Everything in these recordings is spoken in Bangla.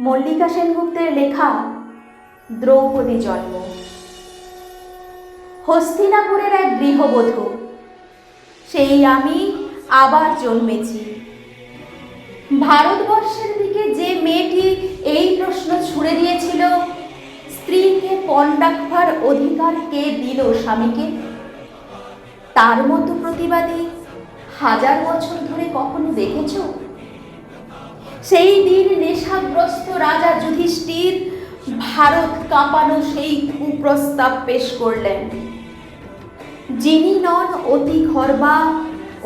মল্লিকা সেনগুপ্তের লেখা দ্রৌপদী জন্ম। হস্তিনাপুরের এক গৃহবধূ। সেই আমি আবার জন্মেছি। ভারতবর্ষের দিকে যে মেয়েটি এই প্রশ্ন ছুড়ে দিয়েছিল, স্ত্রীকে পণ অধিকার কে দিল স্বামীকে? তার মতো প্রতিবাদী হাজার বছর ধরে কখনো দেখেছ? সেই দিন নেশাগ্রস্ত রাজা যুধিষ্ঠির ভারত কাঁপানো সেই কুপ্রস্তাব পেশ করলেন। যিনি নন অতি ঘরবা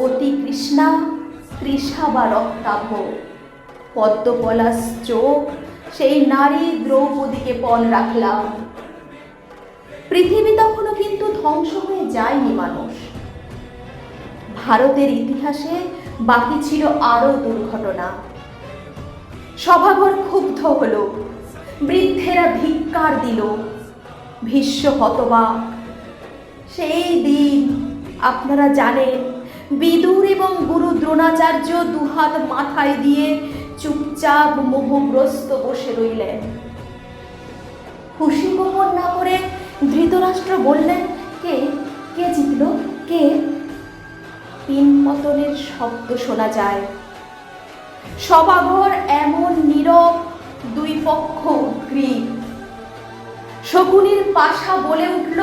অতি কৃষ্ণা, তৃষা বা রক্তাভ পদ্মপলাশ চোখ, সেই নারী দ্রৌপদীকে পণ রাখলাম। পৃথিবী তখনও কিন্তু ধ্বংস হয়ে যায়নি মানুষ। ভারতের ইতিহাসে বাকি ছিল আরও দুর্ঘটনা। সভাঘর ক্ষুব্ধ হল। বৃদ্ধেরা ধিক্কার দিল। ভীষ্ম হতবাক, সেই দিন আপনারা জানেন, বিদুর এবং গুরু দ্রোণাচার্য দুহাত মাথায় দিয়ে চুপচাপ মোহগ্রস্ত বসে রইলেন। খুশি গোপন না করে ধৃতরাষ্ট্র বললেন, কে? কে জিতল? কে? পিন পতনের শব্দ শোনা যায়। সবাঘর এমন নীরব দুই পক্ষ উদ্গ্রীব শকুনির পাশা বলে উঠল,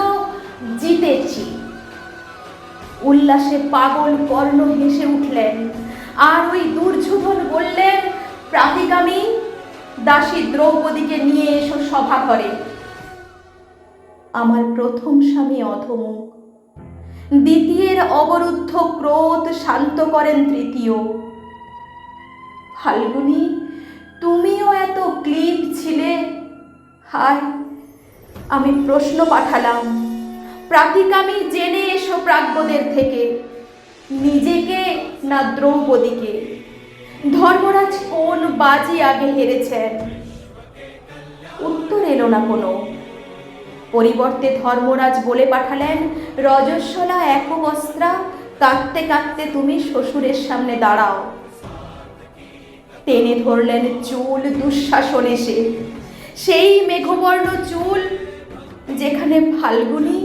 জিতেছি। উল্লাসে পাগল কর্ণ হেসে উঠলেন। আর ওই দুর্যোধন বললেন, প্রাতিগামী দাসী দ্রৌপদীকে নিয়ে এসো সভা করে আমার প্রথম স্বামী অধমুখ দ্বিতীয়ের অবরুদ্ধ ক্রোধ শান্ত করেন তৃতীয়। ফাল্গুনি, তুমিও এত ক্লিপ ছিলে। হায়, আমি প্রশ্ন পাঠালাম। প্রাতিকামি জেনে এসো প্রাজ্ঞদের থেকে। নিজেকে না দ্রৌপদীকে? ধর্মরাজ কোন বাজি আগে হেরেছেন উত্তর এলো না কোনো। পরিবর্তে ধর্মরাজ বলে পাঠালেন, রজস্বলা একবস্ত্রা কাঁদতে কাঁদতে তুমি শ্বশুরের সামনে দাঁড়াও। টেনে ধরলেন চুল দুঃশাসন এসে সেই মেঘবর্ণ চুল যেখানে ফাল্গুনি,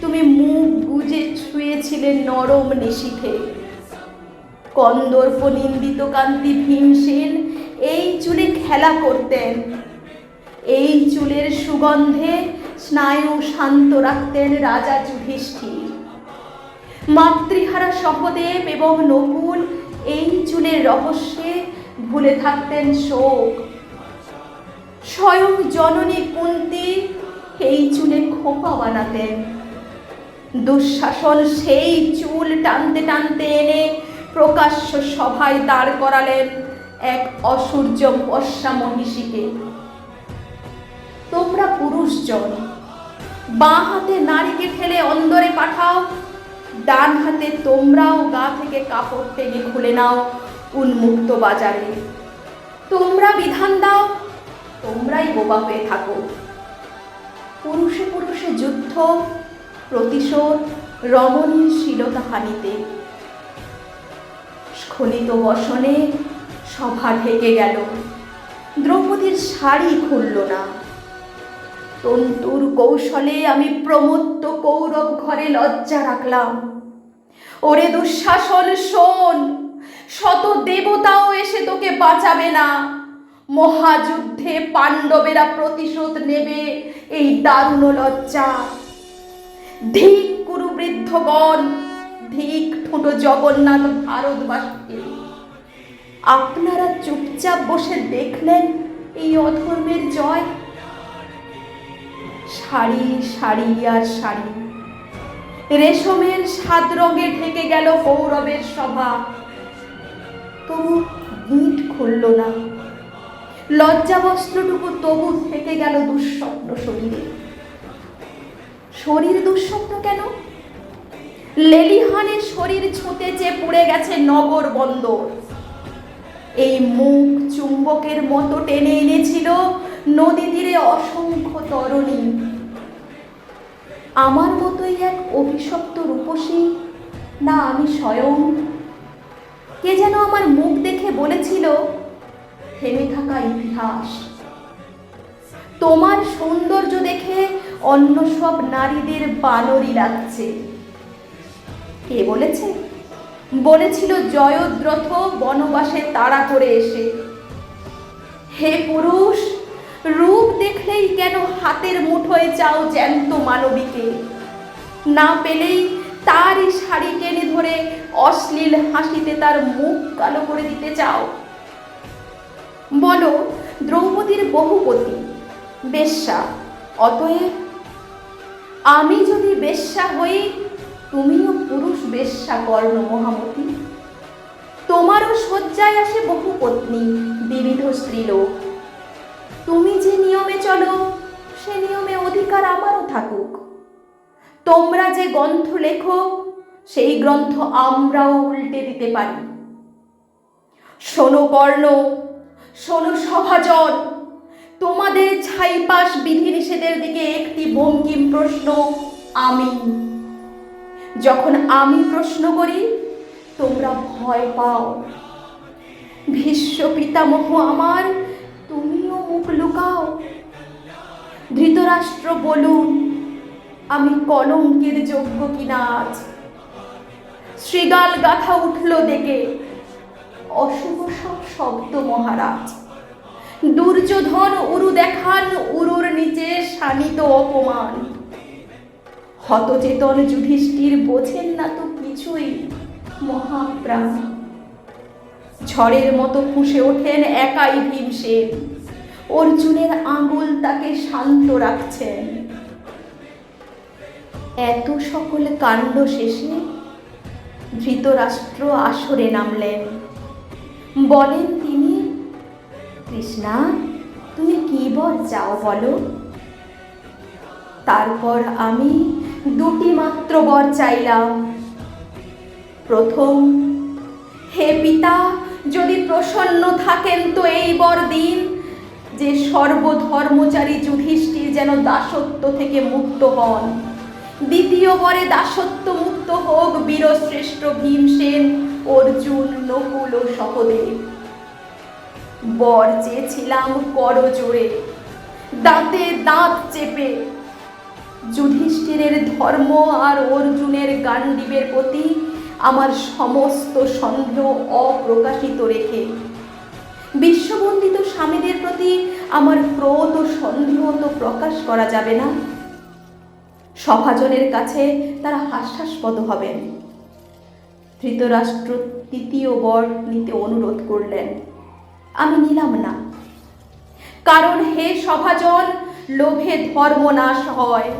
তুমি মুখ গুজে ছুঁয়েছিলে নরম নিশিথে কন্দর্প নিন্দিত কান্তি ভীমসেন এই চুলে খেলা করতেন। এই চুলের সুগন্ধে স্নায়ু শান্ত রাখতেন রাজা যুধিষ্ঠির। মাতৃহারা সহদেব এবং নকুল এই চুলের রহস্যে ভুলে থাকতেন শোক। স্বয়ং জননী কুন্তি এই চুলে খোপা বানাতেন। দুঃশাসন সেই চুল টানতে টানতে এনে প্রকাশ্য সভায় দাঁড় করালেন এক অসূর্য বর্ষা মহিষীকে। তোমরা পুরুষজন, বাঁ হাতে নারীকে ঠেলে অন্দরে পাঠাও, ডান হাতে তোমরাও গা থেকে কাপড় টেনে খুলে নাও। উন্মুক্ত বাজারে। তোমরা বিধান দাও, তোমরাই বোবা হয়ে থাকো। পুরুষে পুরুষে যুদ্ধ, প্রতিশোধ, রমণীর শীলতা হানিতে স্খলিত বসনে সভা ঢেকে গেল। দ্রৌপদীর শাড়ি খুলল না। তন্তুর কৌশলে আমি প্রমত্ত কৌরব ঘরে লজ্জা রাখলাম। ওরে দুঃশাসন, শোন! শত দেবতাও এসে তোকে বাঁচাবে না। মহাযুদ্ধে পাণ্ডবেরা প্রতিশোধ নেবে এই দারুণ লজ্জা। ধিক কুরু বৃদ্ধগণ, ধিক ঠোঁটো জগন্নাথ ভারতবাসীকে। আপনারা চুপচাপ বসে দেখলেন এই অধর্মের জয়? শাড়ি শাড়ি আর শাড়ি। রেশমের সাত রঙে ঢেকে গেল কৌরবের সভা। তবু গিট খুলল না। লজ্জা বস্ত্রটুকু তবু থেকে গেল দুঃস্বপ্ন শরীরে। শরীর দুঃস্বপ্ন কেন? লেলিহানের শরীর ছুঁতে যে পুড়ে গেছে নগর বন্দর। এই মুখ চুম্বকের মতো টেনে এনেছিল নদী তীরে অসংখ্য তরণী। আমার মতোই এক অভিশপ্ত রূপসী, না আমি স্বয়ং কে যেন আমার মুখ দেখে বলেছিল থেমে থাকা ইতিহাস, তোমার সৌন্দর্য দেখে অন্য সব নারীদের বানরই লাগছে। কে বলেছে? বলেছিল জয়দ্রথ বনবাসে তাড়া করে এসে। হে পুরুষ, রূপ দেখলেই কেন হাতের মুঠোয় চাও জ্যান্ত মানবীকে? না পেলেই তারই শাড়ি টেনে ধরে অশ্লীল হাসিতে তার মুখ কালো করে দিতে চাও। বলো, দ্রৌপদীর বহুপতি, বেশ্যা, অতএব আমি যদি বেশ্যা হই, তুমিও পুরুষ বেশ্যা কর্ণ মহামতি। তোমারও শয্যায় আসে বহু পত্নী বিবিধ স্ত্রীলোক। তুমি যে নিয়মে চলো, সে নিয়মে অধিকার আমারও থাকুক। তোমরা যে গ্রন্থ লেখো, সেই গ্রন্থ আমরাও উল্টে দিতে পারি। শোনো কর্ণ, শোনো সভাজন, তোমাদের ছাইপাশ বিধিনিষেধের দিকে একটি বঙ্কিম প্রশ্ন, আমি। যখন আমি প্রশ্ন করি, তোমরা ভয় পাও। ভীষ্ম পিতামহ আমার, তুমিও মুখ লুকাও। ধৃতরাষ্ট্র বলুন আমি কলঙ্কের যোগ্য কিনা আজ? শ্রীগাল গাথা উঠল দেখে। অশুভ সব শব্দ মহারাজ। দুর্যোধন উরু দেখান, উরুর নিচে শানিত অপমান। হতচেতন যুধিষ্ঠির বোঝেন না তো কিছুই, মহাপ্রাণ। ঝড়ের মতো ফুঁসে ওঠেন একাই ভীমসেন অর্জুনের আঙুল তাকে শান্ত রাখছেন। এত সকল কাণ্ড শেষে ধৃতরাষ্ট্র আসরে নামলেন। বলেন তিনি, কৃষ্ণা, তুমি কি বর চাও বলো? তারপর আমি দুটি মাত্র বর চাইলাম। প্রথম, হে পিতা, যদি প্রসন্ন থাকেন তো এই বর দিন, যে সর্বধর্মচারী যুধিষ্ঠির যেন দাসত্ব থেকে মুক্ত হন। দ্বিতীয় বরে দাসত্ব মুক্ত হোক বীরশ্রেষ্ঠ ভীমসেন, অর্জুন, নকুল ও সহদেব। বর চেয়েছিলাম কর জোরে, দাঁতে দাঁত চেপে। যুধিষ্ঠিরের ধর্ম আর অর্জুনের গান্ডীবের প্রতি আমার সমস্ত সন্দেহ অপ্রকাশিত রেখে। বিশ্ববন্দিত স্বামীদের প্রতি আমার ক্রোধ ও সন্দেহ তো প্রকাশ করা যাবে না। সভাজনের কাছে তারা হাস্যাস্পদ হবেন। ধৃতরাষ্ট্র তৃতীয় বর নিতে অনুরোধ করলেন। আমি নিলাম না। কারণ হে সভাজন, লোভে ধর্ম নাশ হয়।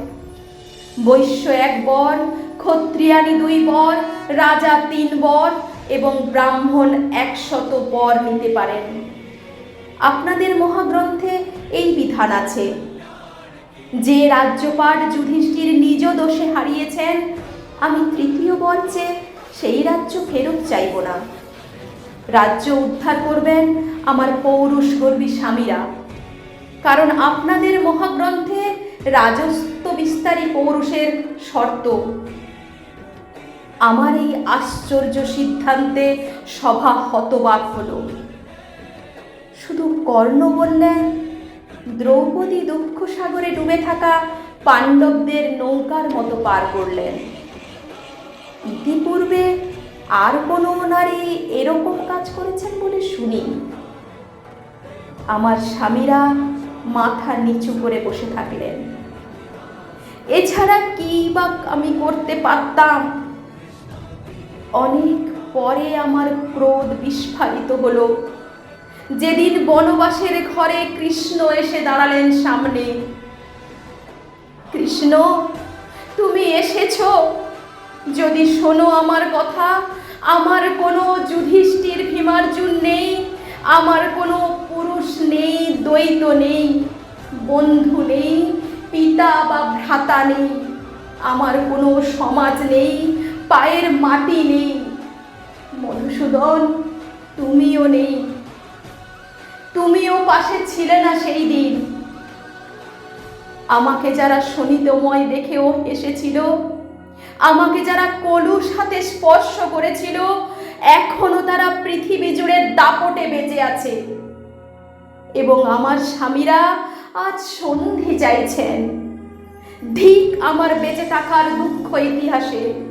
বৈশ্য এক বর, ক্ষত্রিয়ানি দুই বর, রাজা তিন বর এবং ব্রাহ্মণ একশত বর নিতে পারেন। আপনাদের মহাগ্রন্থে এই বিধান আছে। যে রাজ্যপাট যুধিষ্ঠির নিজ দোষে হারিয়েছেন, আমি তৃতীয় বর সেই রাজ্য ফেরত চাইব না। রাজ্য উদ্ধার করবেন আমার পৌরুষ গর্বী স্বামীরা। কারণ আপনাদের মহাগ্রন্থে রাজস্ব বিস্তারী পৌরুষের শর্ত। আমার এই আশ্চর্য সিদ্ধান্তে সভা হতবাক হলো। শুধু কর্ণ বললেন দ্রৌপদী দুঃখ সাগরে ডুবে থাকা পাণ্ডবদের নৌকার মতো পার করলেন। ইতিপূর্বে আর কোনো নারী এরকম কাজ করেছেন বলে শুনি। আমার স্বামীরা মাথা নিচু করে বসে থাকলেন। এছাড়া কি বা আমি করতে পারতাম? অনেক পরে আমার ক্রোধ বিস্ফারিত হলো। যেদিন বনবাসের ঘরে কৃষ্ণ এসে দাঁড়ালেন সামনে। কৃষ্ণ, তুমি এসেছ? যদি শোনো আমার কথা, আমার কোনো যুধিষ্ঠির ভীমার্জুন নেই, আমার কোনো পুরুষ নেই, দ্বৈত নেই, বন্ধু নেই, পিতা বা ভ্রাতা নেই, আমার কোনো সমাজ নেই, পায়ের মাটি নেই। মধুসূদন, তুমিও নেই। তুমিও পাশে ছিলে না সেই দিন। আমাকে যারা শনিতময় দেখেও এসেছিল, আমাকে যারা কলুর সাথে স্পর্শ করেছিল, এখনও তারা পৃথিবী জুড়ে দাপটে বেঁচে আছে। এবং আমার স্বামীরা আজ সন্ধি চাইছেন। ধিক আমার বেঁচে থাকার দুঃখ ইতিহাসে।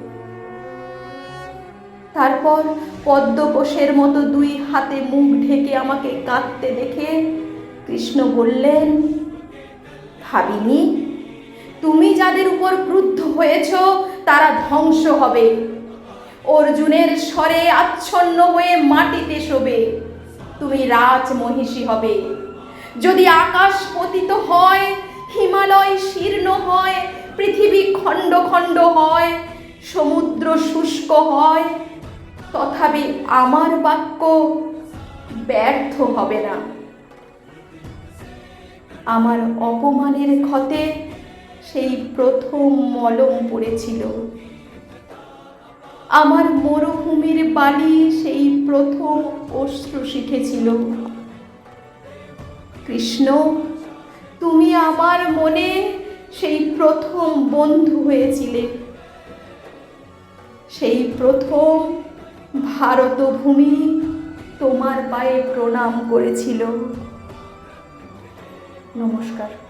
তারপর পদ্মকোষের মতো দুই হাতে মুখ ঢেকে আমাকে কাঁদতে দেখে কৃষ্ণ বললেন, ভাবিনি, তুমি যাদের উপর ক্রুদ্ধ হয়েছ, তারা ধ্বংস হবে। অর্জুনের স্বরে আচ্ছন্ন হয়ে মাটিতে শোবে। তুমি রাজ মহিষী হবে। যদি আকাশ পতিত হয়, হিমালয় শীর্ণ হয়, পৃথিবী খণ্ড খণ্ড হয়, সমুদ্র শুষ্ক হয় তথাপি আমার বাক্য ব্যর্থ হবে না। আমার অপমানের ক্ষতে সেই প্রথম মলম পড়েছিল। আমার মরুভূমির বালি সেই প্রথম অশ্রু শিখেছিল। কৃষ্ণ, তুমি আমার মনে সেই প্রথম বন্ধু হয়েছিলে। সেই প্রথম ভারতভূমি তোমার পায়ে প্রণাম করেছিল। নমস্কার।